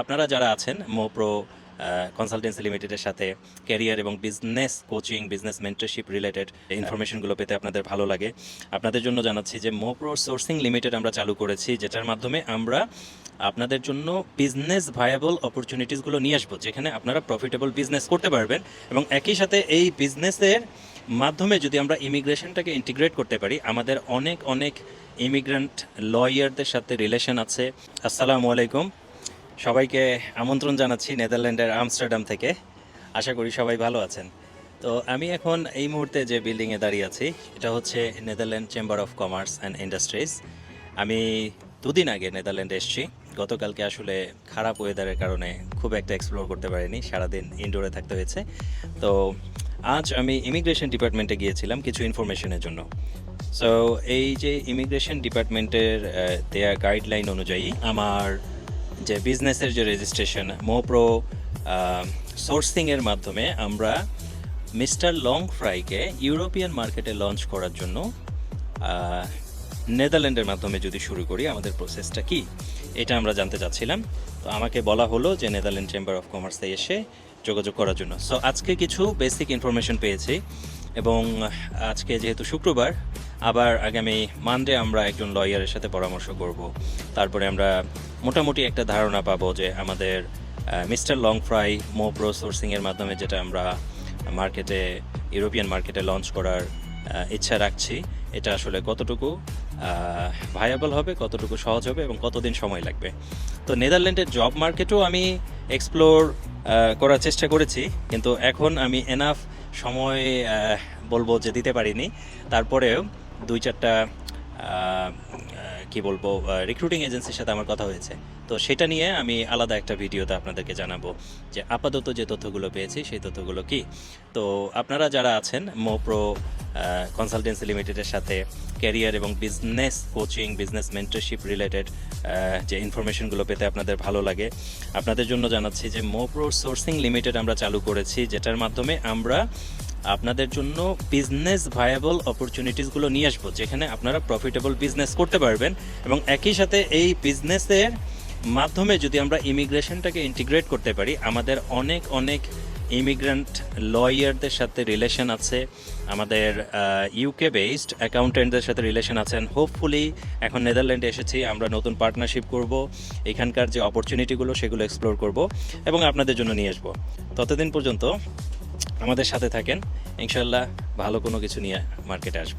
আপনারা যারা আছেন মোপ্রো কনসালটেন্সি লিমিটেডের সাথে ক্যারিয়ার এবং business coaching business mentorship related ইনফরমেশনগুলো পেতে আপনাদের ভালো লাগে। আপনাদের জন্য জানাচ্ছি যে মোপ্রো সোর্সিং লিমিটেড আমরা চালু করেছি, যেটার মাধ্যমে আমরা আপনাদের জন্য বিজনেস ভায়াবল অপরচুনিটিসগুলো নিয়ে আসব, যেখানে আপনারা প্রফিটেবল বিজনেস করতে পারবেন এবং একই সাথে এই বিজনেসের মাধ্যমে যদি আমরা ইমিগ্রেশনটাকে ইন্টিগ্রেট করতে পারি, আমাদের অনেক অনেক ইমিগ্রেন্ট লয়ারদের সাথে রিলেশন আছে। আসসালামু আলাইকুম। সবাইকে আমন্ত্রণ জানাচ্ছি নেদারল্যান্ডের আমস্টারডাম থেকে। আশা করি সবাই ভালো আছেন। তো আমি এখন এই মুহূর্তে যে বিল্ডিংয়ে দাঁড়িয়ে আছি, এটা হচ্ছে Netherland chamber of commerce and industries আমি দুদিন আগে নেদারল্যান্ডে এসেছি। গতকালকে আসলে খারাপ ওয়েদারের কারণে খুব একটা এক্সপ্লোর করতে পারিনি, সারাদিন ইনডোরে থাকতে হয়েছে। তো আজ আমি ইমিগ্রেশন ডিপার্টমেন্টে গিয়েছিলাম কিছু ইনফরমেশনের জন্য। সো এই যে ইমিগ্রেশন ডিপার্টমেন্টের দেয়া গাইডলাইন অনুযায়ী আমার যে বিজনেসের যে রেজিস্ট্রেশন মোপ্রো সোর্সিংয়ের মাধ্যমে আমরা মিস্টার লং ফ্রাইকে ইউরোপিয়ান মার্কেটে লঞ্চ করার জন্য নেদারল্যান্ডের মাধ্যমে যদি শুরু করি, আমাদের প্রসেসটা কি? এটা আমরা জানতে চাচ্ছিলাম। তো আমাকে বলা হলো যে নেদারল্যান্ড চেম্বার অফ কমার্সে এসে যোগাযোগ করার জন্য। সো আজকে কিছু বেসিক ইনফরমেশন পেয়েছি এবং আজকে যেহেতু শুক্রবার আবার আগামী মানডে আমরা একজন লয়ারের সাথে পরামর্শ করব। তারপরে আমরা মোটামুটি একটা ধারণা পাবো যে আমাদের মিস্টার লং ফ্রাই মো প্রো সোর্সিংয়ের মাধ্যমে যেটা আমরা মার্কেটে ইউরোপিয়ান মার্কেটে লঞ্চ করার ইচ্ছা রাখছি, এটা আসলে কতটুকু ভায়াবল হবে, কতটুকু সহজ হবে এবং কতদিন সময় লাগবে। তো নেদারল্যান্ডের জব মার্কেটও আমি এক্সপ্লোর করার চেষ্টা করেছি, কিন্তু এখন আমি এনাফ সময় বলব যে দিতে পারিনি। তারপরেও দুই চারটা কি বলব রিক্রুটিং এজেন্সির সাথে আমার কথা হয়েছে। তো সেটা নিয়ে আমি আলাদা একটা ভিডিওতে আপনাদেরকে জানাব যে আপাতত যে তথ্যগুলো পেয়েছি, সেই তথ্যগুলো কি? তো আপনারা যারা আছেন, মোপ্রো কনসালটেন্সি লিমিটেডের সাথে ক্যারিয়ার এবং business coaching business mentorship related যে ইনফরমেশনগুলো পেতে আপনাদের ভালো লাগে, আপনাদের জন্য জানাচ্ছি যে মোপ্রো সোর্সিং লিমিটেড আমরা চালু করেছি, যেটার মাধ্যমে আমরা আপনাদের জন্য বিজনেস ভায়াবল অপরচুনিটিসগুলো নিয়ে আসব, যেখানে আপনারা প্রফিটেবল বিজনেস করতে পারবেন এবং একই সাথে এই বিজনেসের মাধ্যমে যদি আমরা ইমিগ্রেশনটাকে ইন্টিগ্রেট করতে পারি, আমাদের অনেক অনেক ইমিগ্রেন্ট লয়ারদের সাথে রিলেশন আছে, আমাদের ইউকে বেসড অ্যাকাউন্টেন্টদের সাথে রিলেশন আছেন হোপফুলি এখন নেদারল্যান্ডে এসেছি, আমরা নতুন পার্টনারশিপ করব, এখানকার যে অপরচুনিটিগুলো সেগুলো এক্সপ্লোর করব এবং আপনাদের জন্য নিয়ে আসব। ততদিন পর্যন্ত আমাদের সাথে থাকেন। ইনশাল্লাহ ভালো কোনো কিছু নিয়ে মার্কেটে আসব।